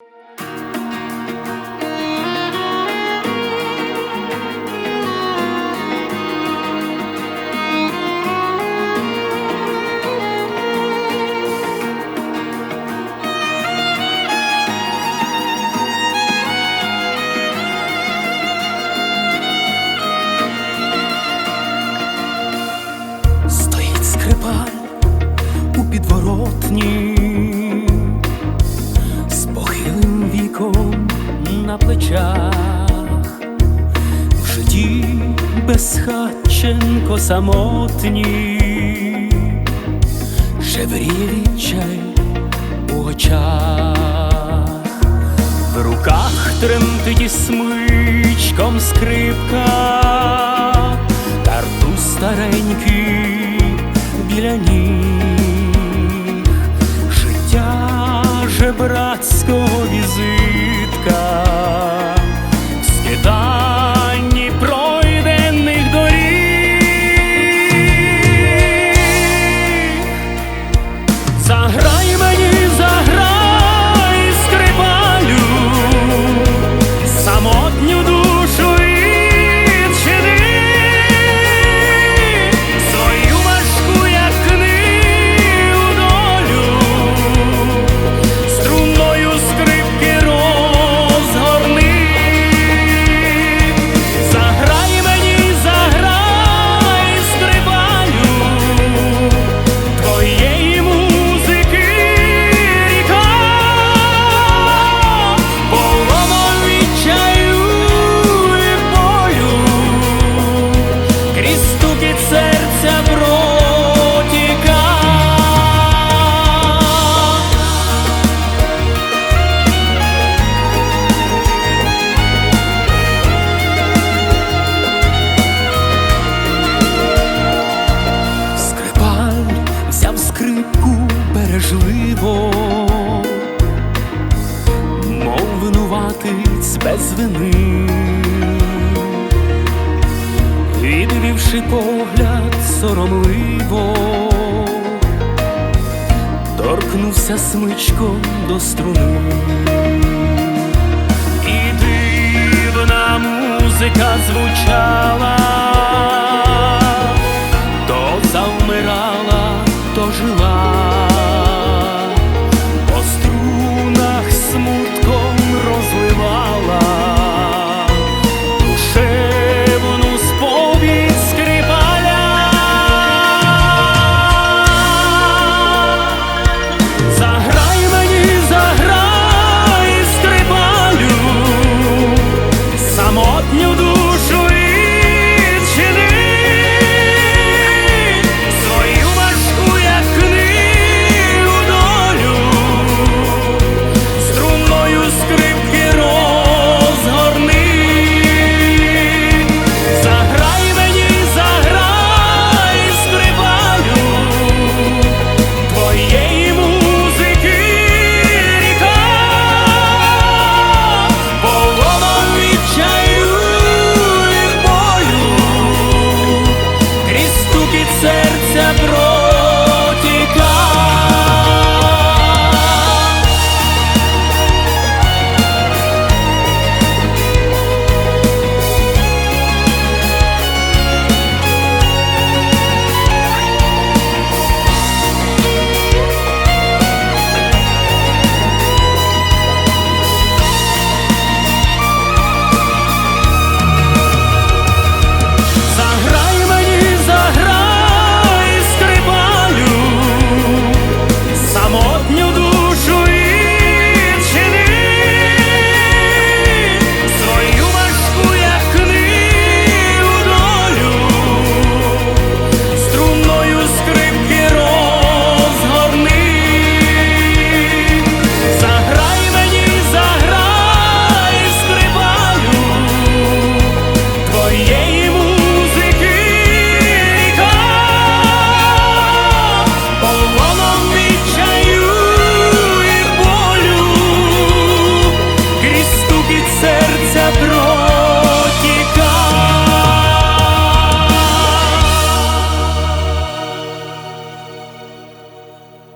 you безхатченко самотній, жевріє відчай у очах, в руках тремтить смичком скрипка, картуз старенький біля ніг, життя жебрацького бережливо, мов винуватець без вини, відвівши погляд соромливо, торкнувся смичком до струни. І дивна музика звучала.